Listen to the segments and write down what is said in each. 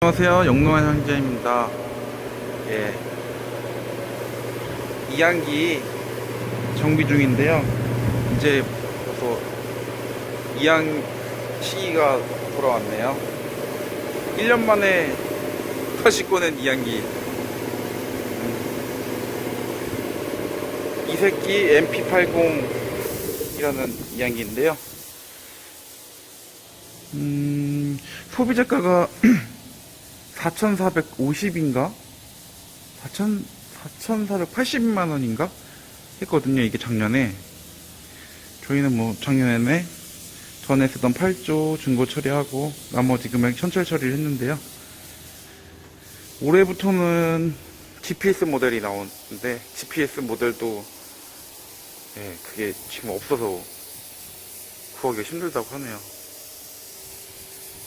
안녕하세요. 영롱한 형제입니다. 예. 이항기 정비 중인데요. 이제 벌써 이항 시기가 돌아왔네요. 1년 만에 다시 꺼낸 이항기. 이 새끼 MP80이라는 이항기인데요. 음, 소비자가가 4,450인가? 4,000, 4,480만 원인가? 했거든요, 이게 작년에. 저희는 뭐, 작년에 전에 쓰던 8조 중고 처리하고, 나머지 금액 현찰 처리를 했는데요. 올해부터는 GPS 모델이 나오는데, GPS 모델도, 예, 그게 지금 없어서 구하기가 힘들다고 하네요.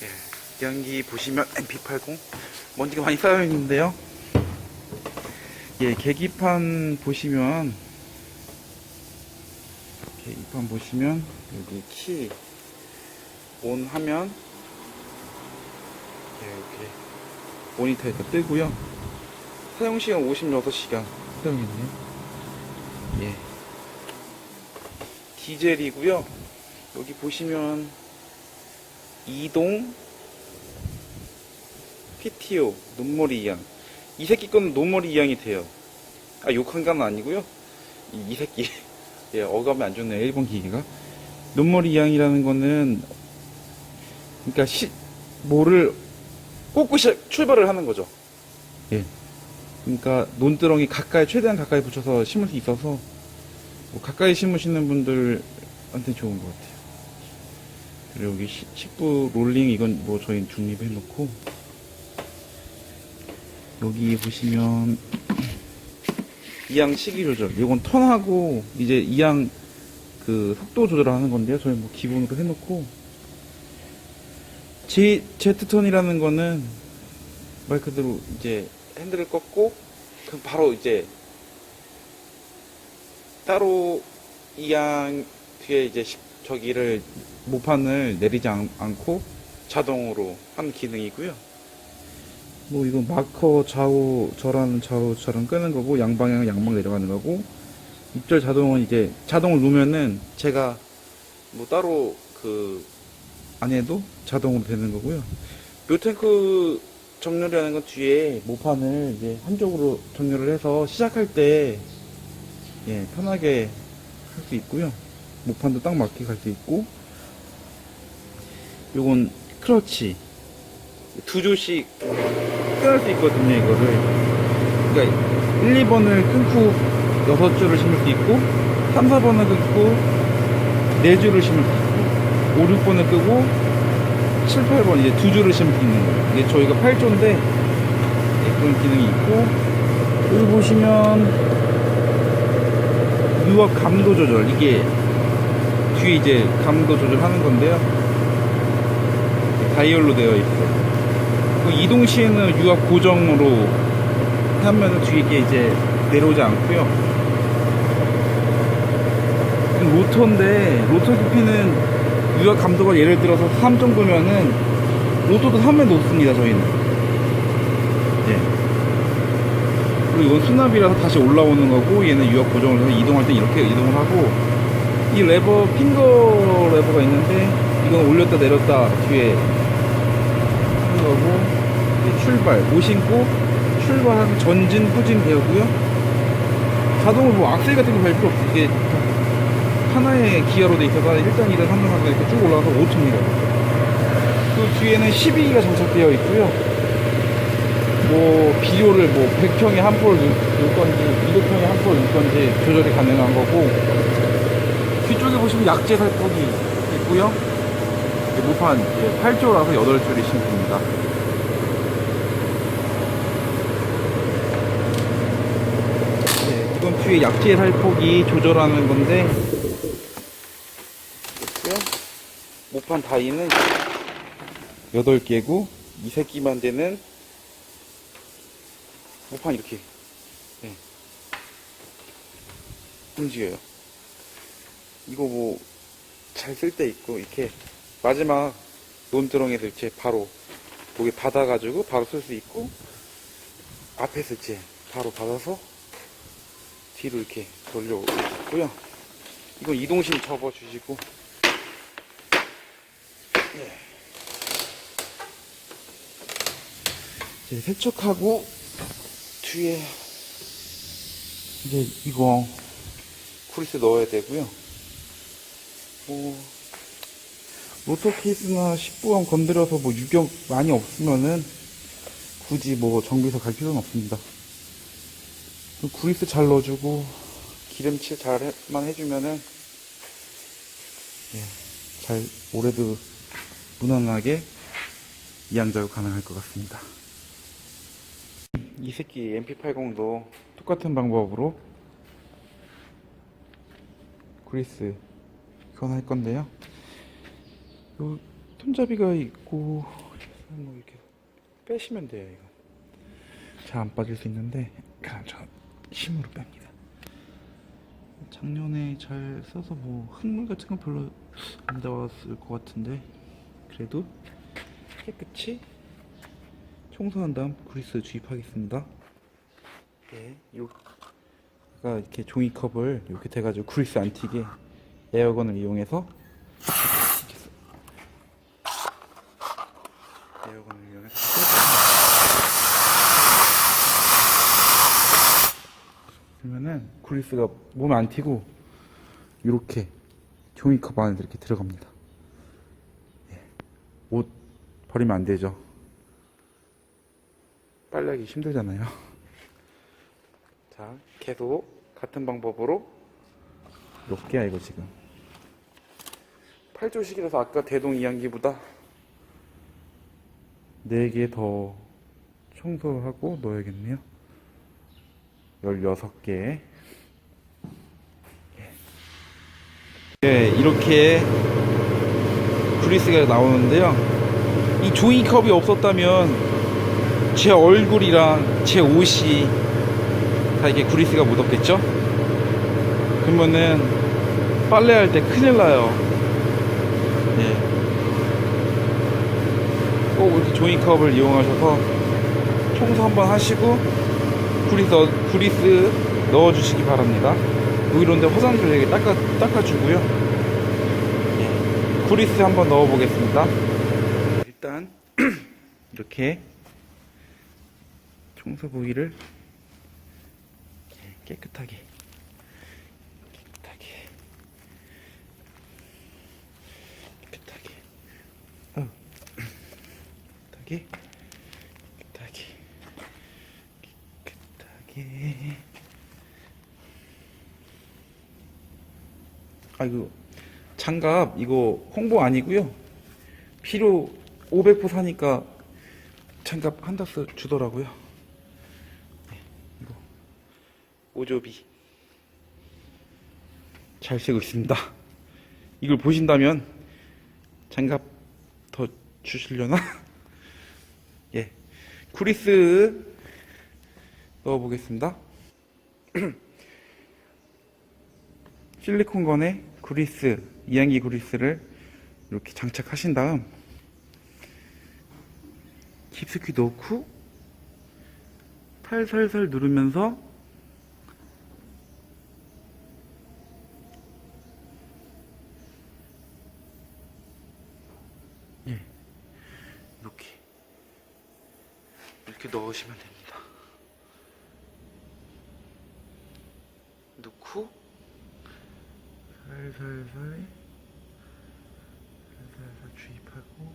예. 양기 보시면 MP80 먼지가 많이 쌓여 있는데요. 예, 계기판 보시면 계기판 보시면 여기 키 온 하면 예, 이렇게 모니터에서 뜨고요. 사용 시간 56시간 사용했네요. 예. 디젤이고요. 여기 보시면 이동 PTO 눈머리 이양. 이 새끼 거는 눈머리 이양이 돼요. 아 욕한 건 아니고요. 이, 이 새끼. 예 어감이 안 좋네요 일본 기계가. 눈머리 이양이라는 거는 그러니까 시 뭐를 시, 출발을 하는 거죠. 예. 그러니까 논두렁이 가까이 최대한 가까이 붙여서 심을 수 있어서 뭐 가까이 심으시는 분들한테 좋은 것 같아요. 그리고 여기 시- 식부 롤링 이건 뭐 저희 중립해 놓고 여기 보시면 이양 시기 조절. 이건 턴하고 이제 이양 그 속도 조절을 하는 건데요. 저희 뭐 기본으로 해놓고. J, Z턴이라는 거는 말 그대로 이제 핸들을 꺾고 그럼 바로 이제 따로 이양 뒤에 이제 식- 저기를 모판을 내리지 않, 고 자동으로 하는 기능이고요. 뭐 이건 마커 좌우 절하는 좌우 절은 끄는 거고 양방향은 양방 내려가는 거고 입절 자동은 이제 자동을 누면은 제가 뭐 따로 그 안 해도 자동으로 되는 거고요. 묘탱크 정렬이라는 건 뒤에 모판을 이제 한쪽으로 정렬을 해서 시작할 때 예, 편하게 할 수 있고요. 모판도 딱 맞게 갈 수 있고 요건 크러치 두 조씩 끊을 수 있거든요 이거를. 그러니까 1, 2번을 끊고 6줄을 심을 수 있고 3, 4번을 끊고 4줄을 심을 수 있고 5, 6번을 끄고 7, 8번 이제 두 줄을 심을 수 있는 거예요. 이게 저희가 8조인데 그런 기능이 있고 여기 보시면 유압 감도 조절. 이게 뒤에 이제 감도 조절하는 건데요. 다이얼로 되어 있어요 그 이동 시에는 유압 고정으로 하면 뒤에 게 이제 내려오지 않고요. 로터인데 로터 깊이는 유압 감도가 예를 들어서 3 정도면은 로터도 3에 놓습니다 저희는. 예. 그리고 이건 수납이라서 다시 올라오는 거고 얘는 유압 고정을 해서 이동할 때 이렇게 이동을 하고 이 레버 핑거 레버가 있는데 이건 올렸다 내렸다 뒤에 하는 거고 출발 모신고 출발하면 전진 후진 되고요. 자동으로 뭐 악셀 같은 거 밟을 필요 없어 이게 하나의 기어로 돼 있어서 1단 2단 3단 4단 이렇게 쭉 올라가서 5층입니다 그 뒤에는 12기가 장착되어 있고요. 뭐 비료를 뭐 100평에 한 포를 넣- 넣을 건지 200평에 한 포를 넣을 건지 조절이 가능한 거고 뒤쪽에 보시면 약재 살폭이 있고요. 무판 8조라서 8줄이 심습니다. 네, 뒤에 약재 살폭이 조절하는 건데 있고요. 모판 다이는 8개고 이 새끼만 되는 모판 이렇게 네. 움직여요. 이거 뭐 잘 쓸 때 있고 이렇게 마지막 논두렁에서 이렇게 바로 여기 받아가지고 바로 쓸 수 있고 앞에서 이제 바로 받아서 뒤로 이렇게 돌려오고요. 이건 이동심 접어주시고 예. 이제 세척하고 뒤에 이제 이거 쿠리스 넣어야 되고요. 뭐 로터 케이스나 10부함 건드려서 뭐 유격 많이 없으면은 굳이 뭐 정비소 갈 필요는 없습니다. 구리스 잘 넣어주고 기름칠 잘만 해주면은 예, 잘 올해도 무난하게 이양작업 가능할 것 같습니다. 이 새끼 MP80도 똑같은 방법으로 그리스 교환할 건데요. 요 손잡이가 있고 뭐 이렇게 빼시면 돼요. 이거 잘 안 빠질 수 있는데 그냥 저 힘으로 뺍니다. 작년에 잘 써서 뭐 흙물 같은 건 별로 안 닿았을 것 같은데 그래도 깨끗이 청소한 다음 그리스 주입하겠습니다. 네, 요가 이렇게 종이컵을 이렇게 돼가지고 그리스 안 튀게 에어건을 이용해서 이렇게 써- 에어건을 이용해서 그리스가 몸에 안 튀고 이렇게 종이컵 안에 이렇게 들어갑니다. 예. 옷 버리면 안 되죠. 빨래하기 힘들잖아요. 자, 계속 같은 방법으로 몇 개야 이거 지금? 8조씩이라서 아까 대동 이양기보다 4개 더 청소하고 넣어야겠네요. 16개. 네, 이렇게 그리스가 나오는데요. 이 종이컵이 없었다면 제 얼굴이랑 제 옷이 다 이게 그리스가 묻었겠죠? 그러면은 빨래할 때 큰일 나요. 예. 꼭 이렇게 종이컵을 이용하셔서 청소 한번 하시고 그리스, 넣- 그리스 넣어주시기 바랍니다. 여기로 데 화장지로 이렇게 닦아, 닦아주고요. 예. 그리스 한번 넣어 보겠습니다. 일단 이렇게 청소 부위를 깨끗하게 깨끗하게 깨끗하게 어. 깨끗하게 깨끗하게 깨끗하게 아이고 장갑 이거 홍보 아니고요. 필요 500포 사니까 장갑 한 다스 주더라고요. 네, 이거 오조비. 잘 쓰고 있습니다. 이걸 보신다면 장갑 더 주시려나? 예 쿠리스 넣어보겠습니다. 실리콘건에 그리스 이양기 그리스를 이렇게 장착하신 다음 깊숙이 넣고 살살살 누르면서 예 이렇게 이렇게 넣으시면 됩니다. 넣고 살살살 살살살 주입하고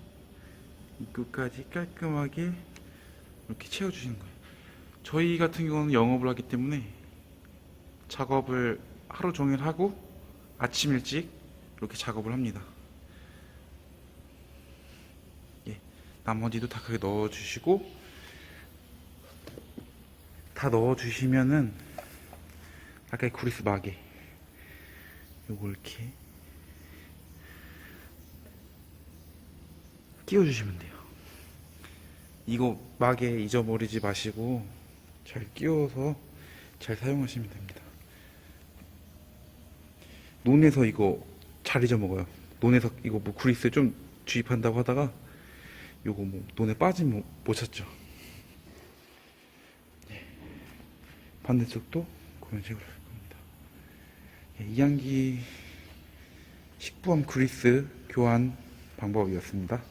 입구까지 깔끔하게 이렇게 채워주시는 거예요. 저희 같은 경우는 영업을 하기 때문에 작업을 하루 종일 하고 아침 일찍 이렇게 작업을 합니다. 예, 나머지도 다 그렇게 넣어주시고 다 넣어주시면은 아까 의 구리스 마개 요거 이렇게 끼워주시면 돼요. 이거 막에 잊어버리지 마시고 잘 끼워서 잘 사용하시면 됩니다. 논에서 이거 잘 잊어먹어요. 논에서 이거 뭐 구리스 좀 주입한다고 하다가 요거 뭐 돈에 빠진 뭐, 못 찾죠. 예. 반대쪽도 그런 식으로 이항기 식부암 그리스 교환 방법이었습니다.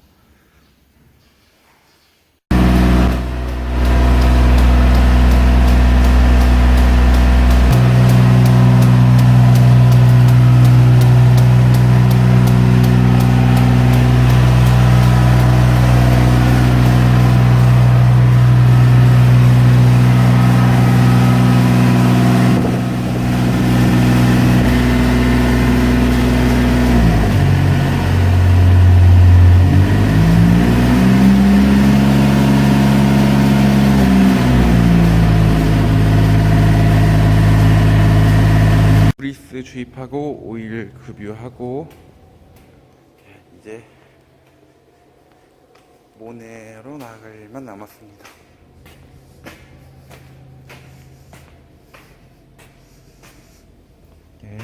그리스 주입하고 오일 급유하고 예, 이제 모네로 나갈 일만 남았습니다. 예.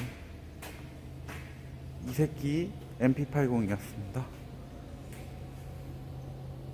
이 새끼 MP80이었습니다.